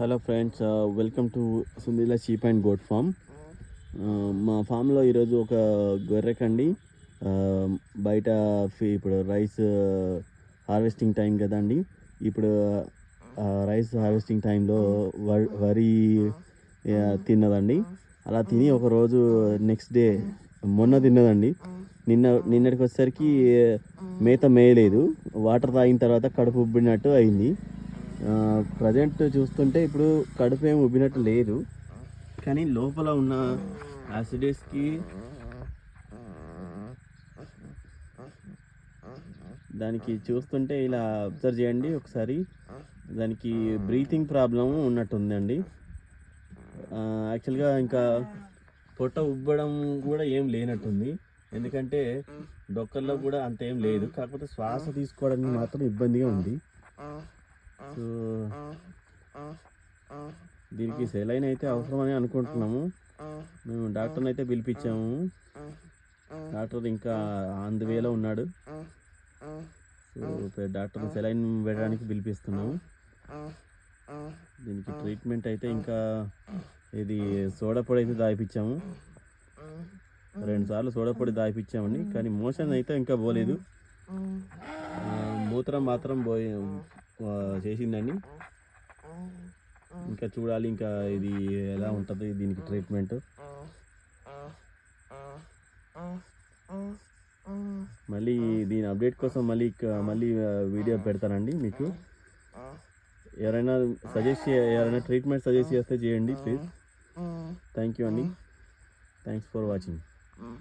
Hello friends welcome to సుందీల sheep and goat farm. మా ఫామ్లో ఈరోజు ఒక గొర్రెకండి. బయట ఫీ- ఇప్పుడు రైస్ హార్వెస్టింగ్ టైం కదండి. ఇప్పుడు రైస్ హార్వెస్టింగ్ టైంలో వరి తిన్నదండి. అలా తిని ఒకరోజు నెక్స్ట్ డే మొన్న తిన్నదండి. నిన్న నిన్నటికి వచ్చేసరికి మేత మేయలేదు. వాటర్ తాగిన తర్వాత కడుపు ఉబ్బినట్టు అయింది. ప్రజెంట్ చూస్తుంటే ఇప్పుడు కడుపు ఏమి ఉబ్బినట్టు లేదు. కానీ లోపల ఉన్న యాసిడేస్కి దానికి చూస్తుంటే ఇలా అబ్జర్వ్ చేయండి ఒకసారి. దానికి బ్రీతింగ్ ప్రాబ్లం ఉన్నట్టుందండి. యాక్చువల్గా ఇంకా పొట్ట ఉబ్బడం కూడా ఏం లేనట్టుంది. ఎందుకంటే డొక్కల్లో కూడా అంత ఏం లేదు. కాకపోతే శ్వాస తీసుకోవడానికి మాత్రం ఇబ్బందిగా ఉంది. సో దీనికి సెలైన్ అయితే అవసరమని అనుకుంటున్నాము. మేము డాక్టర్ని అయితే పిలిపించాము. డాక్టర్ ఇంకా ఆన్ ది వేలో ఉన్నాడు. సో డాక్టర్ సెలైన్ పెట్టడానికి పిలిపిస్తున్నాము. దీనికి ట్రీట్మెంట్ అయితే ఇంకా ఇది సోడా పొడి అయితే దాయిపించాము రెండు సార్లు సోడా పొడి దాయిపించామండి కానీ మోషన్ అయితే ఇంకా పోలేదు. మూత్రం మాత్రం పోయి చేసిందండి. ఇంకా చూడాలి ఇంకా ఇది ఎలా ఉంటుంది దీనికి ట్రీట్మెంట్ మళ్ళీ దీని అప్డేట్ కోసం మళ్ళీ మళ్ళీ వీడియో పెడతానండి మీకు. ఎవరైనా సజెస్ట్ ఎవరైనా ట్రీట్మెంట్ సజెస్ట్ చేస్తే చేయండి ప్లీజ్ థ్యాంక్ యూ అండి. Thanks for watching